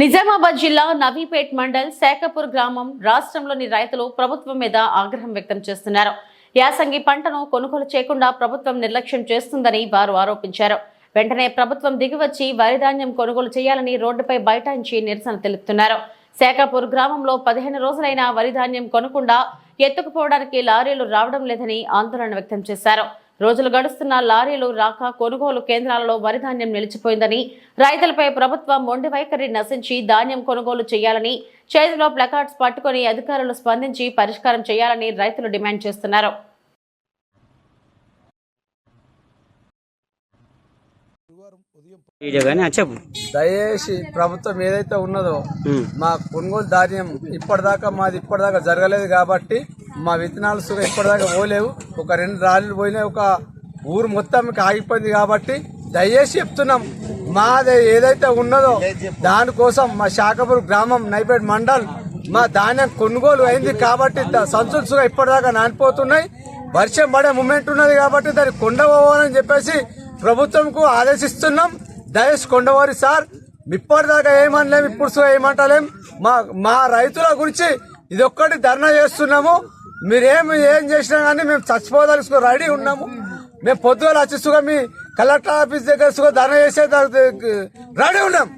నిజామాబాద్ జిల్లా నవీపేట్ మండల్ శాఖపూర్ గ్రామం రాష్ట్రంలోని రైతులు ప్రభుత్వం మీద ఆగ్రహం వ్యక్తం చేస్తున్నారు. యాసంగి పంటను కొనుగోలు చేయకుండా ప్రభుత్వం నిర్లక్ష్యం చేస్తుందని వారు ఆరోపించారు. వెంటనే ప్రభుత్వం దిగివచ్చి వరిధాన్యం కొనుగోలు చేయాలని రోడ్డుపై బైఠాయించి నిరసన తెలుపుతున్నారు. శాఖపూర్ గ్రామంలో పదిహేను రోజులైనా వరిధాన్యం కొనకుండా ఎత్తుకుపోవడానికి లారీలు రావడం లేదని ఆందోళన వ్యక్తం చేశారు. రోజులు గడుస్తున్న లారీలు రాక కొనుగోలు కేంద్రాలలో వరి ధాన్యం నిలిచిపోయిందని రైతులపై ప్రభుత్వం మొండి వైఖరి నశించి ధాన్యం కొనుగోలు చేయాలని చేతిలో ప్లకార్డ్స్ పట్టుకుని అధికారులు స్పందించి పరిష్కారం చేయాలని రైతులు డిమాండ్ చేస్తున్నారు. దయచేసి ప్రభుత్వం ఏదైతే ఉన్నదో మా కొనుగోలు ధాన్యం ఇప్పటిదాకా మాది ఇప్పటిదాకా జరగలేదు కాబట్టి మా విత్తనాలు సుగా ఇప్పటిదాకా పోలేవు. ఒక రెండు రాళ్ళు పోయినాయి. ఒక ఊరు మొత్తం ఆగిపోయింది కాబట్టి దయచేసి చెప్తున్నాం. మాది ఏదైతే ఉన్నదో దానికోసం మా శాఖపూర్ గ్రామం నైపేట్ మండల్ మా ధాన్యం కొనుగోలు అయింది కాబట్టి సంచులు సుగ ఇప్పటిదాకా నానిపోతున్నాయి. వర్షం పడే మూమెంట్ ఉన్నది కాబట్టి దాన్ని కొండ పోవాలని చెప్పేసి ప్రభుత్వంకు ఆదేశిస్తున్నాం. దయచేసి కొండవారి సార్ ఇప్పటిదాకా ఏమనలేం ఇప్పుడు సుగా ఏమంటలేం. మా మా రైతుల గురించి ఇది ఒక్కటి ధర్నా చేస్తున్నాము. మీరేం ఏం చేసినా కానీ మేము చచ్చిపోదలుచుకో రెడీ ఉన్నాము. మేము పొద్దుగా వచ్చి మీ కలెక్టర్ ఆఫీస్ దగ్గర సుగా ధర్నా చేసే రెడీ ఉన్నాం.